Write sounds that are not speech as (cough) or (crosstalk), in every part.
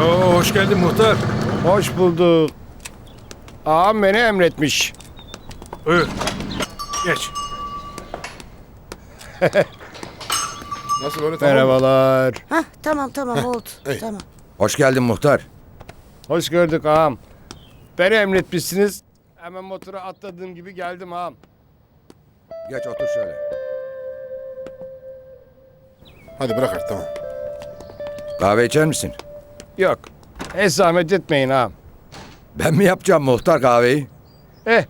Oo, hoş geldin muhtar. Hoş bulduk. Ağam beni emretmiş. Buyur. Geç. (laughs) Nasıl öyle tamam mı? Merhabalar. Hah tamam tamam oldu. Tamam. Hoş geldin muhtar. Hoş gördük ağam. Beni emretmişsiniz. Hemen motora atladığım gibi geldim ağam. Geç otur şöyle. Hadi bırak artık tamam. Kahve içer misin? Yok. Hiç zahmet etmeyin ağam. Ben mi yapacağım muhtar kahveyi? Eh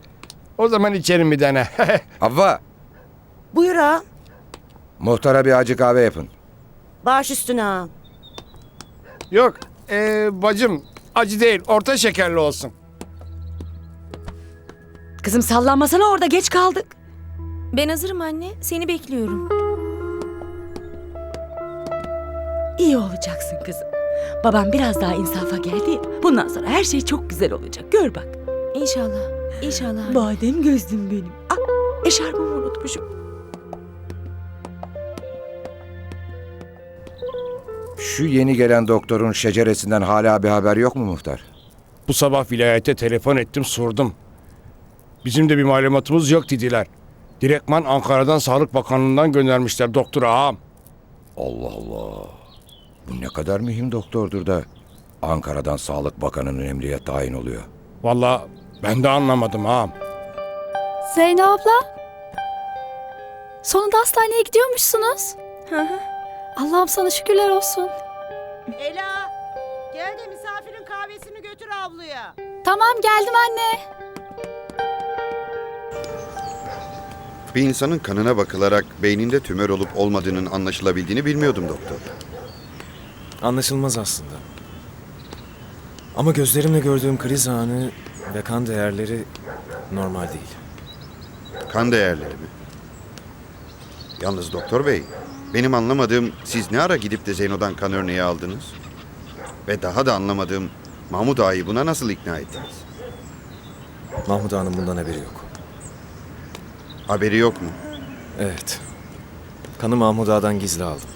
o zaman içerim bir tane. (laughs) Havva, Buyur ağam. muhtara bir acı kahve yapın. Baş üstüne ağam. Yok. Ee, bacım acı değil orta şekerli olsun. Kızım sallanmasana orada geç kaldık. Ben hazırım anne. Seni bekliyorum. İyi olacaksın kızım. Babam biraz daha insafa geldi. Bundan sonra her şey çok güzel olacak. Gör bak. İnşallah. İnşallah. Badem gözlüm benim. Ah, eşarbımı unutmuşum. Şu yeni gelen doktorun şeceresinden hala bir haber yok mu muhtar? Bu sabah vilayete telefon ettim sordum. Bizim de bir malumatımız yok dediler. Direktman Ankara'dan Sağlık Bakanlığı'ndan göndermişler doktor ağam. Allah Allah. Bu ne kadar mühim doktordur da Ankara'dan Sağlık Bakanı'nın emniyet tayin oluyor. Vallahi ben de anlamadım ağam. Zeyno abla. Sonunda hastaneye gidiyormuşsunuz. Allah'ım sana şükürler olsun. Ela gel de misafirin kahvesini götür avluya. Tamam geldim anne. Bir insanın kanına bakılarak beyninde tümör olup olmadığının anlaşılabildiğini bilmiyordum doktor. Anlaşılmaz aslında. Ama gözlerimle gördüğüm kriz anı ve kan değerleri normal değil. Kan değerleri mi? Yalnız doktor bey, benim anlamadığım siz ne ara gidip de Zeyno'dan kan örneği aldınız? Ve daha da anlamadığım Mahmut Ağa'yı buna nasıl ikna ettiniz? Mahmut Ağa'nın bundan haberi yok. Haberi yok mu? Evet. Kanı Mahmut Ağa'dan gizli aldım.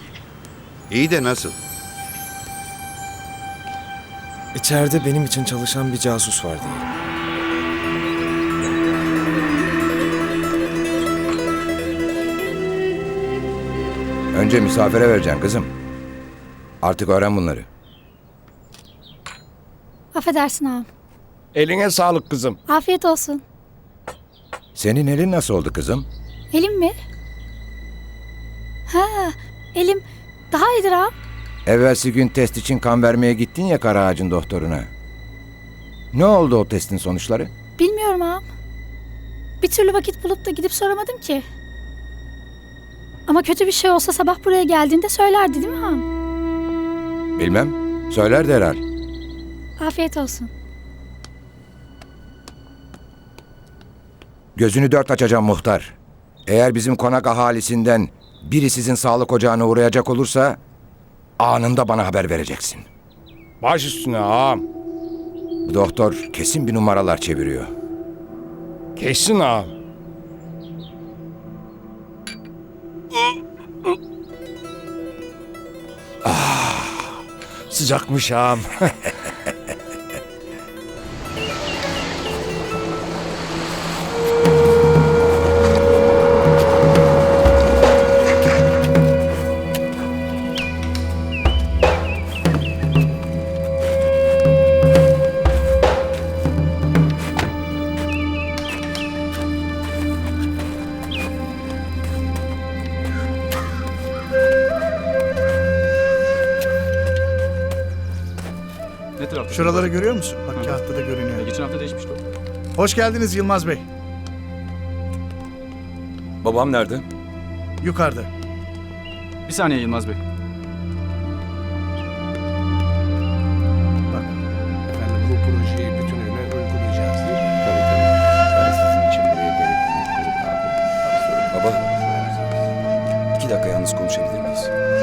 İyi de nasıl? İçeride benim için çalışan bir casus var diyelim. Önce misafire vereceksin kızım. Artık öğren bunları. Affedersin ağam. Eline sağlık kızım. Afiyet olsun. Senin elin nasıl oldu kızım? Elim mi? Ha, elim daha iyidir ağam. Evvelsi gün test için kan vermeye gittin ya kara ağacın doktoruna. Ne oldu o testin sonuçları? Bilmiyorum ağam. Bir türlü vakit bulup da gidip soramadım ki. Ama kötü bir şey olsa sabah buraya geldiğinde söylerdi değil mi ağam? Bilmem. Söylerdi herhal. Afiyet olsun. Gözünü dört açacağım muhtar. Eğer bizim konak ahalisinden biri sizin sağlık ocağına uğrayacak olursa anında bana haber vereceksin. Baş üstüne ağam. Bu doktor kesin bir numaralar çeviriyor. Kesin ağam. Ah, sıcakmış ağam. (laughs) Şuraları görüyor musun? Bak kağıtta da görünüyor. Geçen hafta değişmişti o. Hoş geldiniz Yılmaz Bey. Babam nerede? Yukarıda. Bir saniye Yılmaz Bey. Bak efendim bu projeyi bütünüyle mi? Tabii tabii. Ben sizin için buraya gerekli Baba. İki dakika yalnız konuşabilir miyiz?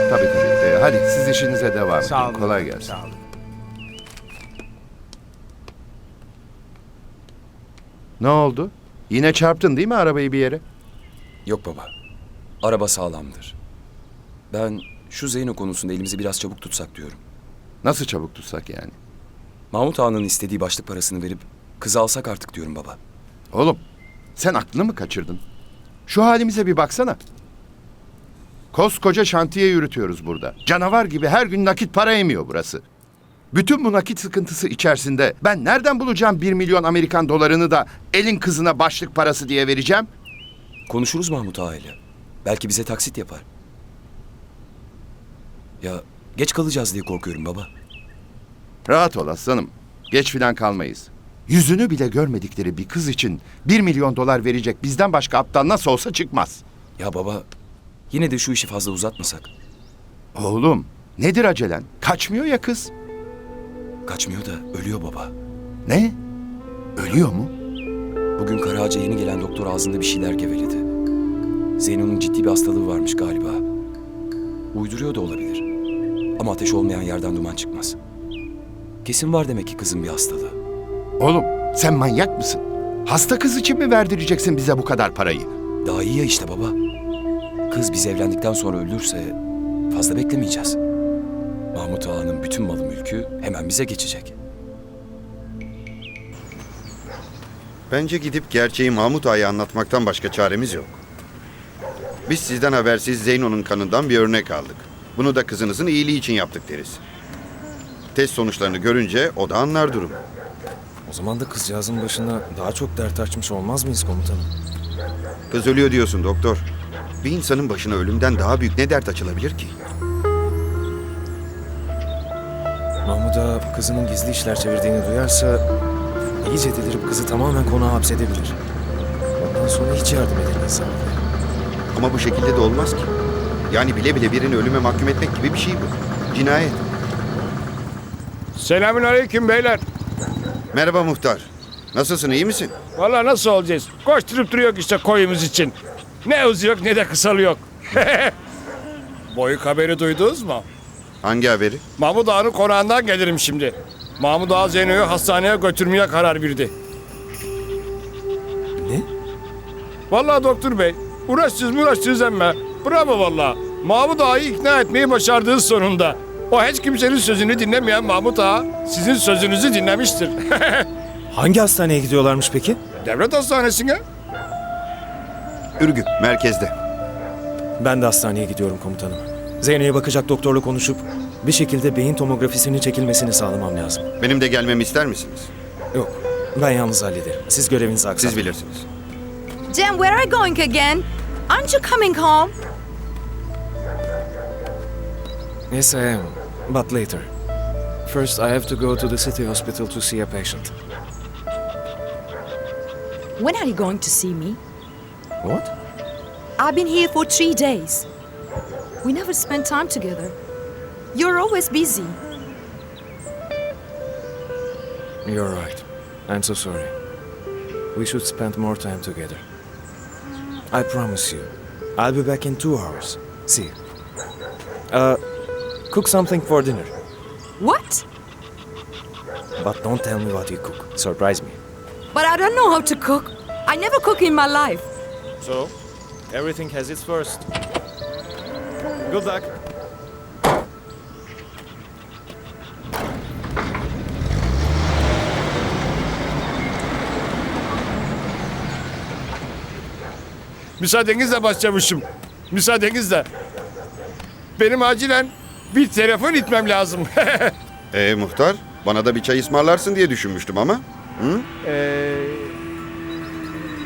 Tabii tabii. Ee, hadi siz işinize devam Sağ edin. Kolay gelsin. Sağ olun. Ne oldu? Yine çarptın değil mi arabayı bir yere? Yok baba. Araba sağlamdır. Ben şu Zeyno konusunda elimizi biraz çabuk tutsak diyorum. Nasıl çabuk tutsak yani? Mahmut Ağa'nın istediği başlık parasını verip kızı alsak artık diyorum baba. Oğlum sen aklını mı kaçırdın? Şu halimize bir baksana. Koskoca şantiye yürütüyoruz burada. Canavar gibi her gün nakit para emiyor burası. Bütün bu nakit sıkıntısı içerisinde ben nereden bulacağım bir milyon Amerikan dolarını da elin kızına başlık parası diye vereceğim? Konuşuruz Mahmut Ağa ile. Belki bize taksit yapar. Ya geç kalacağız diye korkuyorum baba. Rahat ol aslanım. Geç filan kalmayız. Yüzünü bile görmedikleri bir kız için bir milyon dolar verecek bizden başka aptal nasıl olsa çıkmaz. Ya baba yine de şu işi fazla uzatmasak. Oğlum nedir acelen? Kaçmıyor ya kız. Kaçmıyor da ölüyor baba. Ne? Ölüyor mu? Bugün Karaağaç'a yeni gelen doktor ağzında bir şeyler geveledi. Zeyno'nun ciddi bir hastalığı varmış galiba. Uyduruyor da olabilir. Ama ateş olmayan yerden duman çıkmaz. Kesin var demek ki kızın bir hastalığı. Oğlum sen manyak mısın? Hasta kız için mi verdireceksin bize bu kadar parayı? Daha iyi ya işte baba. Kız biz evlendikten sonra ölürse fazla beklemeyeceğiz. Mahmut Ağa'nın bütün malı mülkü hemen bize geçecek. Bence gidip gerçeği Mahmut Ağa'ya anlatmaktan başka çaremiz yok. Biz sizden habersiz Zeyno'nun kanından bir örnek aldık. Bunu da kızınızın iyiliği için yaptık deriz. Test sonuçlarını görünce o da anlar durumu. O zaman da kızcağızın başına daha çok dert açmış olmaz mıyız komutanım? Kız ölüyor diyorsun doktor. Bir insanın başına ölümden daha büyük ne dert açılabilir ki? Mahmut Ağa kızının gizli işler çevirdiğini duyarsa iyice delirip kızı tamamen konağa hapsedebilir. Ondan sonra hiç yardım abi. Ama bu şekilde de olmaz ki. Yani bile bile birini ölüme mahkum etmek gibi bir şey bu. Cinayet. Selamün aleyküm beyler. Merhaba muhtar. Nasılsın iyi misin? Vallahi nasıl olacağız? Koşturup duruyor işte koyumuz için. Ne uzuyor ne de kısalı yok. (laughs) Boyuk haberi duydunuz mu? Hangi haberi? Mahmut Ağa'nın konağından gelirim şimdi. Mahmut Ağa Zeyno'yu hastaneye götürmeye karar verdi. Ne? Vallahi doktor bey, uğraşsız mı uğraşsız emme. Bravo vallahi. Mahmut Ağa'yı ikna etmeyi başardığı sonunda. O hiç kimsenin sözünü dinlemeyen Mahmut Ağa sizin sözünüzü dinlemiştir. (laughs) Hangi hastaneye gidiyorlarmış peki? Devlet hastanesine. Ürgüp, merkezde. Ben de hastaneye gidiyorum komutanım. Zeyno'ya bakacak doktorla konuşup bir şekilde beyin tomografisinin çekilmesini sağlamam lazım. Benim de gelmemi ister misiniz? Yok, ben yalnız hallederim. Siz görevinizi Siz aksatmayın. bilirsiniz. Jem, where are you going again? Aren't you coming home? Yes, I am, but later. First, I have to go to the city hospital to see a patient. When are you going to see me? What? I've been here for three days. We never spend time together. You're always busy. You're right. I'm so sorry. We should spend more time together. I promise you. I'll be back in two hours. See you. Uh, cook something for dinner. What? But don't tell me what you cook. Surprise me. But I don't know how to cook. I never cook in my life. So, everything has its first. Good luck. Müsaadenizle başçavuşum. Müsaadenizle. Benim acilen bir telefon itmem lazım. (laughs) Ee muhtar, bana da bir çay ısmarlarsın diye düşünmüştüm ama. Ee,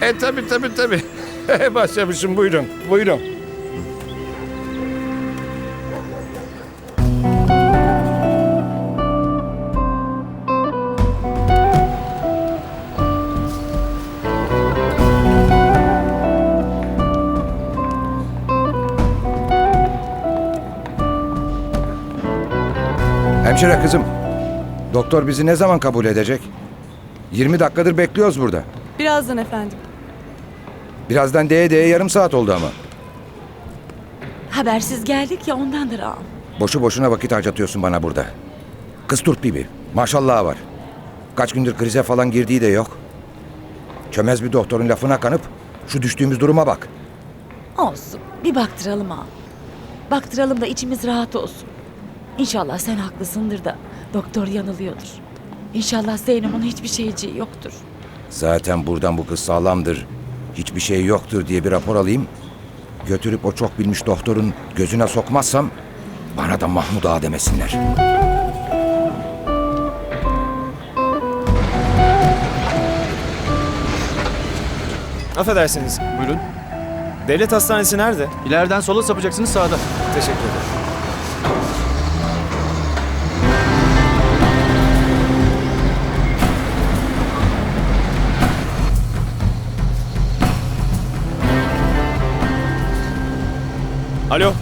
e tabi tabi tabi. (laughs) Başçavuşum buyurun. Buyurun. Hemşire kızım. Doktor bizi ne zaman kabul edecek? 20 dakikadır bekliyoruz burada. Birazdan efendim. Birazdan D'ye D'ye yarım saat oldu ama. Habersiz geldik ya ondandır ağam. Boşu boşuna vakit harcatıyorsun bana burada. Kız Türk gibi. Maşallah var. Kaç gündür krize falan girdiği de yok. Çömez bir doktorun lafına kanıp şu düştüğümüz duruma bak. Olsun bir baktıralım ağam. Baktıralım da içimiz rahat olsun. İnşallah sen haklısındır da doktor yanılıyordur. İnşallah Zeynep'in hiçbir şeyciği yoktur. Zaten buradan bu kız sağlamdır. Hiçbir şey yoktur diye bir rapor alayım. Götürüp o çok bilmiş doktorun gözüne sokmazsam bana da Mahmut Ağa demesinler. Affedersiniz. Buyurun. Devlet hastanesi nerede? İleriden sola sapacaksınız sağda. Teşekkür ederim. Alo.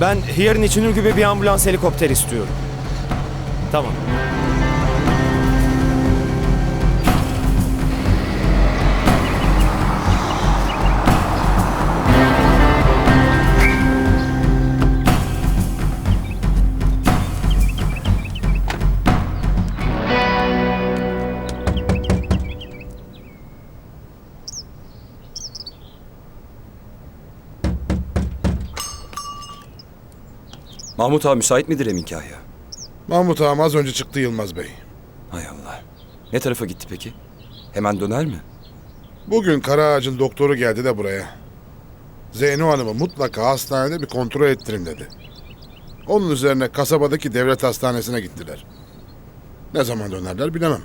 Ben Hiyer'in içinir gibi bir ambulans helikopter istiyorum. Tamam. Mahmut Ağa müsait midir Emin Kahya? Mahmut ağam az önce çıktı Yılmaz Bey. Hay Allah. Ne tarafa gitti peki? Hemen döner mi? Bugün Karaağaç'ın doktoru geldi de buraya. Zeyno Hanım'ı mutlaka hastanede bir kontrol ettirin dedi. Onun üzerine kasabadaki devlet hastanesine gittiler. Ne zaman dönerler bilemem.